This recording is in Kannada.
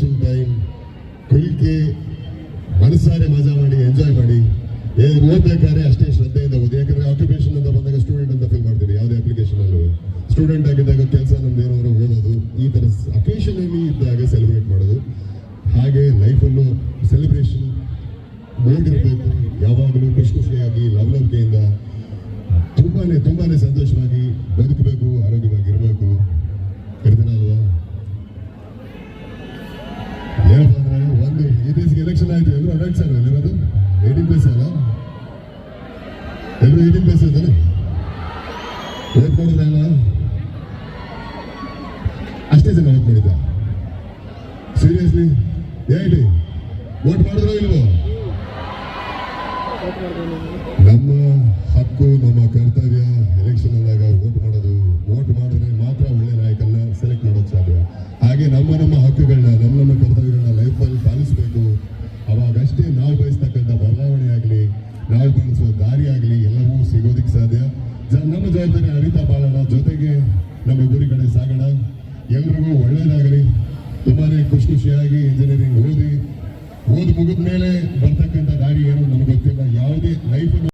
ರಿಲ್ಯಾಕ್ಸೇಷನ್ ಟೈಮ್ ಕುಳಿತು ಮನಸ್ಸಾರೆ ಮಜಾ ಮಾಡಿ ಎಂಜಾಯ್ ಮಾಡಿ. ಓದ್ಬೇಕಾದ್ರೆ ಅಷ್ಟೇ ಶ್ರದ್ಧೆಯಿಂದ ಓದಿ. ಯಾಕಂದ್ರೆ ಆಕ್ಯುಪೇಷನ್ ಅಂತ ಬಂದಾಗ ಸ್ಟೂಡೆಂಟ್ ಅಂತ ಫೀಲ್ ಮಾಡ್ತೀವಿ. ಯಾವುದೇ ಅಪ್ಲಿಕೇಶನ್ ಅಲ್ಲೂ. ಸ್ಟೂಡೆಂಟ್ ಆಗಿದ್ದಾಗ ಕೆಲಸ ನಮ್ದು ಏನಾದ್ರು ಓದೋದು, ಈ ಥರ ಅಕೇಷನಲ್ಲಿ ಇದ್ದಾಗ ಸೆಲೆಬ್ರೇಟ್ ಮಾಡೋದು. ಹಾಗೆ ಲೈಫಲ್ಲೂ ಸೆಲೆಬ್ರೇಷನ್ ನೋಡಿರಬೇಕು ಯಾವಾಗಲೂ ಖುಷಿ ಖುಷಿಯಾಗಿ ಲವಲವಿಕೆಯಿಂದ ತುಂಬಾ ತುಂಬಾ ಸಂತೋಷವಾಗಿ ಬದುಕಬೇಕು, ಆರೋಗ್ಯವಾಗಿ ಪೇರೆಂಟ್ಸ್ ಅಲ್ವಾ ನೀವದು ಏಯ್ಟೀನ್ ಪ್ಲಸ್ ಅಲ್ಲ ಎಲ್ಲರೂ ಏಯ್ಟೀನ್ ಪ್ಲಸ್ ಇದ್ದಾನೆ ರೇಟ್ ಮಾಡಿದ್ರಲ್ಲ ಅಷ್ಟೇ ಜನ ವೋಟ್ ಮಾಡಿದ್ದ ಸೀರಿಯಸ್ಲಿ ಏಟಿ ವೋಟ್ ಮಾಡಿದ್ರೋ ಇಲ್ವೋ? ನಮ್ಮ ಹಕ್ಕು, ನಮ್ಮ ಕರ್ತವ್ಯ ಎಲೆಕ್ಷನ್ ಅಂದಾಗ ವೋಟ್ ಮಾಡೋದು. ವೋಟ್ ಮಾಡಿದ್ರೆ ಮಾತ್ರ ಒಳ್ಳೆ ನಾಯಕನ್ನ ಸೆಲೆಕ್ಟ್ ಮಾಡೋದು ಸಾಧ್ಯ. ಹಾಗೆ ನಮ್ಮ ನಮ್ಮ ಹಕ್ಕುಗಳನ್ನ, ನಮ್ಮ ನಮ್ಮ ಕರ್ತವ್ಯ ನಮ್ಮ ಜವಾಬ್ದಾರಿ ಅನಿತಾ ಬಾಲಣ್ಣ ಜೊತೆಗೆ ನಮ್ಮ ಗುರಿ ಕಡೆ ಸಾಗೋಣ. ಎಲ್ರಿಗೂ ಒಳ್ಳೇದಾಗಲಿ. ತುಂಬಾನೇ ಖುಷಿ ಖುಷಿಯಾಗಿ ಇಂಜಿನಿಯರಿಂಗ್ ಓದಿ ಓದಿ ಮುಗಿದ ಮೇಲೆ ಬರ್ತಕ್ಕಂಥ ದಾರಿ ಏನು ನಮ್ಗೆ ಗೊತ್ತಿಲ್ಲ. ಯಾವುದೇ ಲೈಫ್